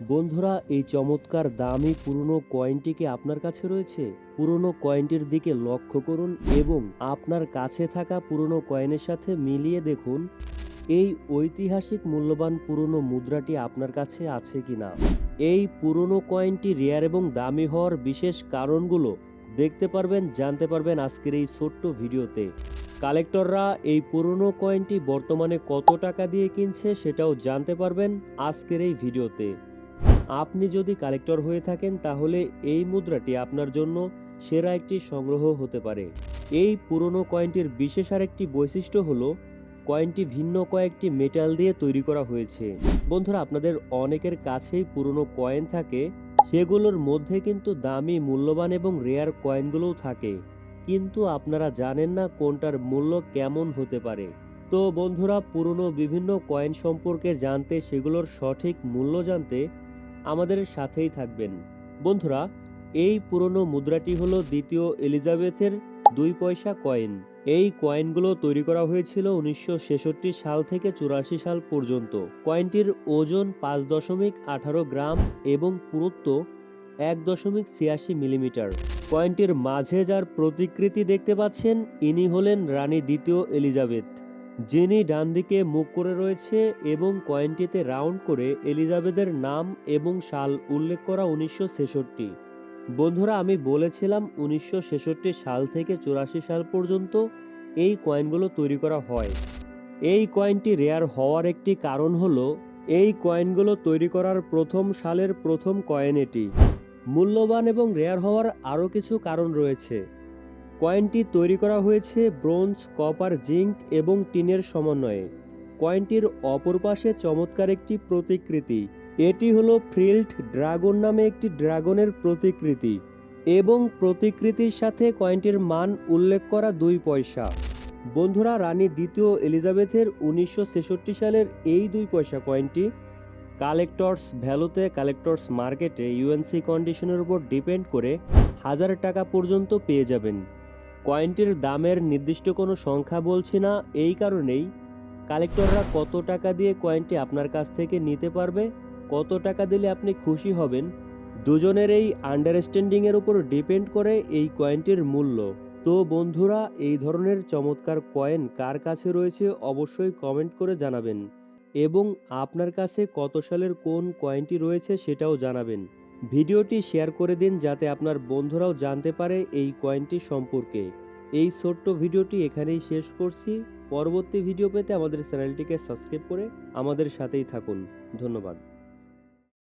বন্ধুরা, এই চমৎকার দামি পুরনো কয়েনটি কি আপনার কাছে রয়েছে? পুরনো কয়েনটির দিকে লক্ষ্য করুন এবং আপনার কাছে থাকা পুরনো কয়েনের সাথে মিলিয়ে দেখুন, এই ঐতিহাসিক মূল্যবান পুরনো মুদ্রাটি আপনার কাছে আছে কিনা? এই পুরনো কয়েনটি রেয়ার এবং দামি হওয়ার বিশেষ কারণগুলো দেখতে পারবেন, জানতে পারবেন আজকের এই ছোট্ট ভিডিওতে। কালেক্টররা, এই পুরনো কয়েনটি বর্তমানে কত টাকা দিয়ে কিনছে সেটাও জানতে পারবেন আজকের এই ভিডিওতে। আপনি যদি কালেক্টর হয়ে থাকেন, তাহলে এই মুদ্রাটি আপনার জন্য সেরা একটি সংগ্রহ হতে পারে। এই পুরনো কয়েনটির বিশেষ আরেকটি বৈশিষ্ট্য হলো, কয়েনটি ভিন্ন কয়েকটি মেটাল দিয়ে তৈরি করা হয়েছে। বন্ধুরা, আপনাদের অনেকের কাছেই পুরনো কয়েন থাকে। সেগুলোর মধ্যে কিন্তু দামি, মূল্যবান এবং রেয়ার কয়েনগুলোও থাকে। কিন্তু আপনারা জানেন না কোনটার মূল্য কেমন হতে পারে। তো বন্ধুরা, পুরনো বিভিন্ন কয়েন সম্পর্কে জানতে, সেগুলোর সঠিক মূল্য জানতে আমাদের সাথেই থাকবেন। বন্ধুরা, এই পুরনো মুদ্রাটি হলো দ্বিতীয় এলিজাবেথের দুই পয়সা কয়েন। এই কয়েনগুলো তৈরি করা হয়েছিল উনিশশো ছেষট্টি সাল থেকে চুরাশি সাল পর্যন্ত। কয়েনটির ওজন পাঁচ দশমিক আঠারো গ্রাম এবং পুরুত্ব এক দশমিক ছিয়াশি মিলিমিটার। কয়েনটির মাঝে যার প্রতিকৃতি দেখতে পাচ্ছেন, ইনি হলেন রানী দ্বিতীয় এলিজাবেথ। যিনি ডান দিকে মুখ করে রয়েছে এবং কয়েনটিতে রাউন্ড করে এলিজাবেথের নাম এবং সাল উল্লেখ করা উনিশশো ছেষট্টি। বন্ধুরা, আমি বলেছিলাম উনিশশো ছেষট্টি সাল থেকে চুরাশি সাল পর্যন্ত এই কয়েনগুলো তৈরি করা হয়। এই কয়েনটি রেয়ার হওয়ার একটি কারণ হলো, এই কয়েনগুলো তৈরি করার প্রথম সালের প্রথম কয়েন এটি। মূল্যবান এবং রেয়ার হওয়ার আরও কিছু কারণ রয়েছে। কয়েনটি তৈরি করা হয়েছে ব্রোঞ্জ, কপার, জিঙ্ক এবং টিনের সমন্বয়ে। কয়েনটির অপর পাশে চমৎকার একটি প্রতিকৃতি। এটি হলো ফ্রিল্ড ড্রাগন নামে একটি ড্রাগনের প্রতিকৃতি এবং প্রতিকৃতির সাথে কয়েনটির মান উল্লেখ করা দুই পয়সা। বন্ধুরা, রানী দ্বিতীয় এলিজাবেথের উনিশশো ছেষট্টি সালের এই দুই পয়সা কয়েনটি কালেক্টরস ভ্যালুতে, কালেক্টরস মার্কেটে, ইউএনসি কন্ডিশনের উপর ডিপেন্ড করে হাজার টাকা পর্যন্ত পেয়ে যাবেন। কয়েনটির দামের নির্দিষ্ট কোনো সংখ্যা বলছি না, এই কারণেই কালেক্টররা কত টাকা দিয়ে কয়েনটি আপনার কাছ থেকে নিতে পারবে, কত টাকা দিলে আপনি খুশি হবেন, দুজনের এই আন্ডারস্ট্যান্ডিংয়ের উপর ডিপেন্ড করে এই কয়েনটির মূল্য। তো বন্ধুরা, এই ধরনের চমৎকার কয়েন কার কাছে রয়েছে অবশ্যই কমেন্ট করে জানাবেন এবং আপনার কাছে কত সালের কোন কয়েনটি রয়েছে সেটাও জানাবেন। ভিডিওটি শেয়ার করে দিন যাতে আপনার বন্ধুরাও জানতে পারে এই কয়েনটি সম্পর্কে। এই ছোট্ট ভিডিওটি এখানেই শেষ করছি। পরবর্তী ভিডিও পেতে আমাদের চ্যানেলটিকে সাবস্ক্রাইব করে আমাদের সাথেই থাকুন। ধন্যবাদ।